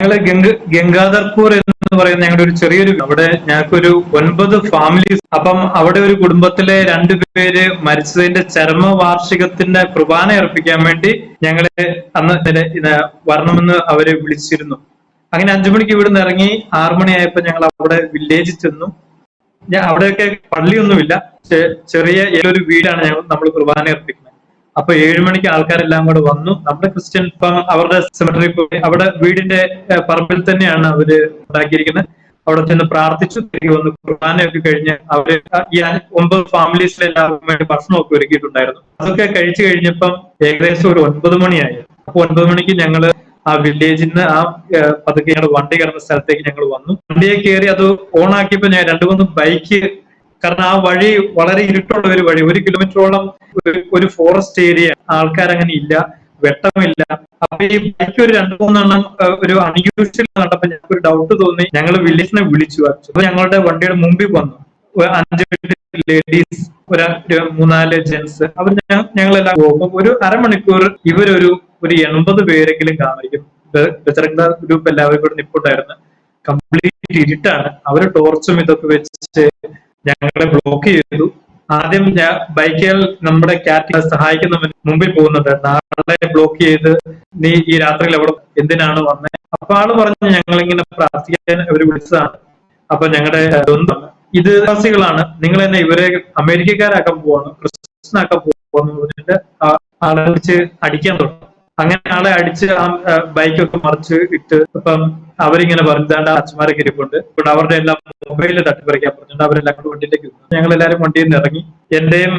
ഞങ്ങൾ ഗംഗ ഗംഗാധർപൂർ എന്ന് പറയുന്ന ഞങ്ങളുടെ ഒരു ചെറിയൊരു അവിടെ ഞങ്ങൾക്കൊരു ഒൻപത് ഫാമിലീസ്. അപ്പം അവിടെ ഒരു കുടുംബത്തിലെ രണ്ടു പേര് മരിച്ചതിന്റെ ചരമ വാർഷികത്തിന്റെ കുർബാന അർപ്പിക്കാൻ വേണ്ടി ഞങ്ങളെ അന്ന് വരണമെന്ന് അവരെ വിളിച്ചിരുന്നു. അങ്ങനെ അഞ്ചു മണിക്ക് ഇവിടുന്ന് ഇറങ്ങി ആറു മണിയായപ്പോ ഞങ്ങൾ അവിടെ വില്ലേജിൽ ചെന്നു. അവിടെയൊക്കെ പള്ളിയൊന്നുമില്ല. ചെറിയ ഒരു വീടാണ് ഞങ്ങൾ നമ്മൾ കുർബാന അർപ്പിക്കുന്നത് അപ്പൊ ഏഴു മണിക്ക് ആൾക്കാരെല്ലാം കൂടെ വന്നു. നമ്മുടെ ക്രിസ്ത്യൻ ഇപ്പം അവരുടെ സെമിറ്ററി പോയി. അവിടെ വീടിന്റെ പറമ്പിൽ തന്നെയാണ് അവർ ഉണ്ടാക്കിയിരിക്കുന്നത്. അവിടെ ചെന്ന് പ്രാർത്ഥിച്ചു. തിരികെ വന്ന് കുർബാനയൊക്കെ കഴിഞ്ഞ് അവർ ഈ ഒമ്പത് ഫാമിലീസിലെ എല്ലാവർക്കും വേണ്ടി ഭക്ഷണമൊക്കെ ഒരുക്കിയിട്ടുണ്ടായിരുന്നു. അതൊക്കെ കഴിച്ചു കഴിഞ്ഞപ്പം ഏകദേശം ഒരു ഒൻപത് മണിയായി. അപ്പൊ ഒൻപത് മണിക്ക് ഞങ്ങൾ ആ വില്ലേജിൽ നിന്ന് ആ പതുക്കെ ഞങ്ങൾ വണ്ടി കിടന്ന സ്ഥലത്തേക്ക് ഞങ്ങൾ വന്നു. വണ്ടിയെ കയറി അത് ഓൺ ആക്കിയപ്പോ ഞാൻ രണ്ടു മൂന്ന് ബൈക്ക് കാരണം ആ വഴി വളരെ ഇരുട്ടുള്ള ഒരു വഴി. ഒരു കിലോമീറ്ററോളം ഒരു- ഫോറസ്റ്റ് ഏരിയ ആൾക്കാരങ്ങനെ ഇല്ല വെട്ടമില്ല. അപ്പൊ ഈ ബൈക്ക് ഒരു രണ്ടു മൂന്നെണ്ണം ഒരു അൺയൂഷ്വൽ കണ്ടപ്പോ ഞങ്ങൾക്ക് ഒരു ഡൗട്ട് തോന്നി. ഞങ്ങൾ വില്ലേജിനെ വിളിച്ചു. അപ്പൊ ഞങ്ങളുടെ വണ്ടിയുടെ മുമ്പിൽ വന്നു. അഞ്ച് ലേഡീസ് ഒരു മൂന്നാൽ ജെന്റ്സ് അവർ ഞങ്ങളെല്ലാം പോകും. ഒരു അരമണിക്കൂർ ഇവരൊരു ഒരു എൺപത് പേരെങ്കിലും കാണിക്കും. ബജറംഗ ഗ്രൂപ്പ് എല്ലാവരും കൂടെ നിപ്പുണ്ടായിരുന്നു. കംപ്ലീറ്റ് ഇരുട്ടാണ്. അവർ ടോർച്ചും ഇതൊക്കെ വെച്ച് ഞങ്ങളെ ബ്ലോക്ക് ചെയ്തു. ആദ്യം ഞാൻ ബൈക്കൽ നമ്മുടെ ക്യാറ്റ് സഹായിക്കുന്നവൻ മുമ്പിൽ പോകുന്നുണ്ട് നാളെ ബ്ലോക്ക് ചെയ്ത് നീ ഈ രാത്രിയിൽ എവിടെ എന്തിനാണ് വന്നത് അപ്പൊ ആൾ പറഞ്ഞ് ഞങ്ങൾ ഇങ്ങനെ പ്രാർത്ഥിക്കാൻ അവർ വിളിച്ചതാണ്. അപ്പൊ ഞങ്ങളുടെ ബന്ധം. ഇത് വാസികളാണ് നിങ്ങൾ തന്നെ ഇവരെ അമേരിക്കക്കാരാക്കാൻ പോവാണ് ക്രിസ്ത്യനാക്കാൻ പോവാന്ന് പറഞ്ഞിട്ട് ആളെ വിളിച്ച് അടിക്കാൻ തുടങ്ങി. അങ്ങനെ ആളെ അടിച്ച് ആ ബൈക്കൊക്കെ മറിച്ച് ഇട്ട് ഇപ്പം അവരിങ്ങനെ പറഞ്ഞാണ്ട് അച്ഛന്മാരെ ഇരിപ്പുണ്ട്. ഇവിടെ അവരുടെ എല്ലാം മൊബൈലിൽ തട്ടിപ്പറിക്കാൻ പറഞ്ഞിട്ട് അവരെല്ലാം കൂടെ വണ്ടിയിലേക്ക് ഞങ്ങൾ എല്ലാവരും വണ്ടിയിൽ നിന്ന് ഇറങ്ങി. എന്റെയും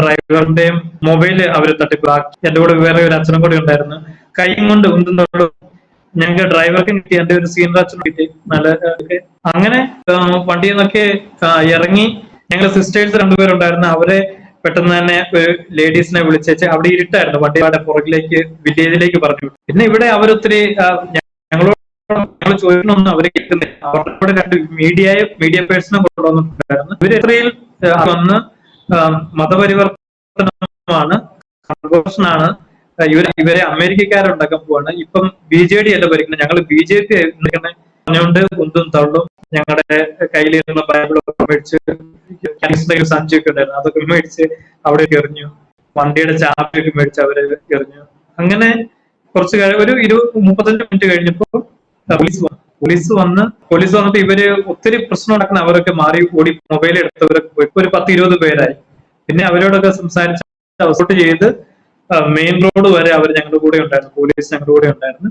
ഡ്രൈവറിന്റെയും മൊബൈൽ അവർ തട്ടിപ്പറാക്കി എന്റെ കൂടെ വേറെ ഒരു അച്ഛനും കൂടെ ഉണ്ടായിരുന്നു. കൈയും കൊണ്ട് ഉന്തുന്നോടും ഞങ്ങൾക്ക് ഡ്രൈവർക്ക് കിട്ടി എന്റെ ഒരു സീനിയർ അച്ഛനും കിട്ടി. നല്ല അങ്ങനെ വണ്ടിയിൽ നിന്നൊക്കെ ഇറങ്ങി. ഞങ്ങൾ സിസ്റ്റേഴ്സ് രണ്ടുപേരുണ്ടായിരുന്നു. അവരെ പെട്ടെന്ന് തന്നെ ഒരു ലേഡീസിനെ വിളിച്ചേച്ച് അവിടെ ഇരുട്ടായിരുന്നു. വണ്ടിയുടെ പുറകിലേക്ക് വില്ലേജിലേക്ക് പറഞ്ഞു. പിന്നെ ഇവിടെ അവരൊത്തിരി ഞങ്ങളോട് ഞങ്ങൾ ചോദിക്കണമെന്ന് അവരെ കിട്ടുന്നില്ല അവരുടെ കൂടെ രണ്ട് മീഡിയ മീഡിയ പേഴ്സണെ കൊണ്ടുവന്നിട്ടുണ്ടായിരുന്നു. ഇവർ എത്രയിൽ ആ, വന്ന് മതപരിവർത്തനമാണ് കൺവേർഷൻ ആണ് ഇവരെ ഇവരെ അമേരിക്കക്കാരുണ്ടാക്കാൻ പോവാണ്. ഇപ്പം ബി ജെ ഡി അല്ല ഭരിക്കുന്നത്. ഞങ്ങൾ ബി ജെ പി പറഞ്ഞുകൊണ്ട് ഉന്തും തള്ളും. ഞങ്ങളുടെ കയ്യിൽ നിന്നുള്ള ബൈബിളൊക്കെ മേടിച്ച് ഒരു സഞ്ചിയൊക്കെ ഉണ്ടായിരുന്നു. അതൊക്കെ മേടിച്ച് അവിടെ എറിഞ്ഞു. വണ്ടിയുടെ ചാപ്പിയൊക്കെ മേടിച്ച് അവർ എറിഞ്ഞു. അങ്ങനെ കുറച്ച് ഒരു ഇരു മുപ്പത്തഞ്ച് മിനിറ്റ് കഴിഞ്ഞപ്പോ പോലീസ് വന്നു പോലീസ് വന്ന് പോലീസ് വന്നിട്ട് ഇവർ ഒത്തിരി പ്രശ്നം നടക്കുന്ന അവരൊക്കെ മാറി ഓടി മൊബൈൽ എടുത്തവരൊക്കെ പോയി. ഇപ്പൊ ഒരു പത്ത് ഇരുപത് പേരായി. പിന്നെ അവരോടൊക്കെ സംസാരിച്ച് അവസോട്ട് ചെയ്ത് മെയിൻ റോഡ് വരെ അവർ ഞങ്ങളുടെ കൂടെ ഉണ്ടായിരുന്നു. പോലീസ് ഞങ്ങളുടെ കൂടെ ഉണ്ടായിരുന്നു.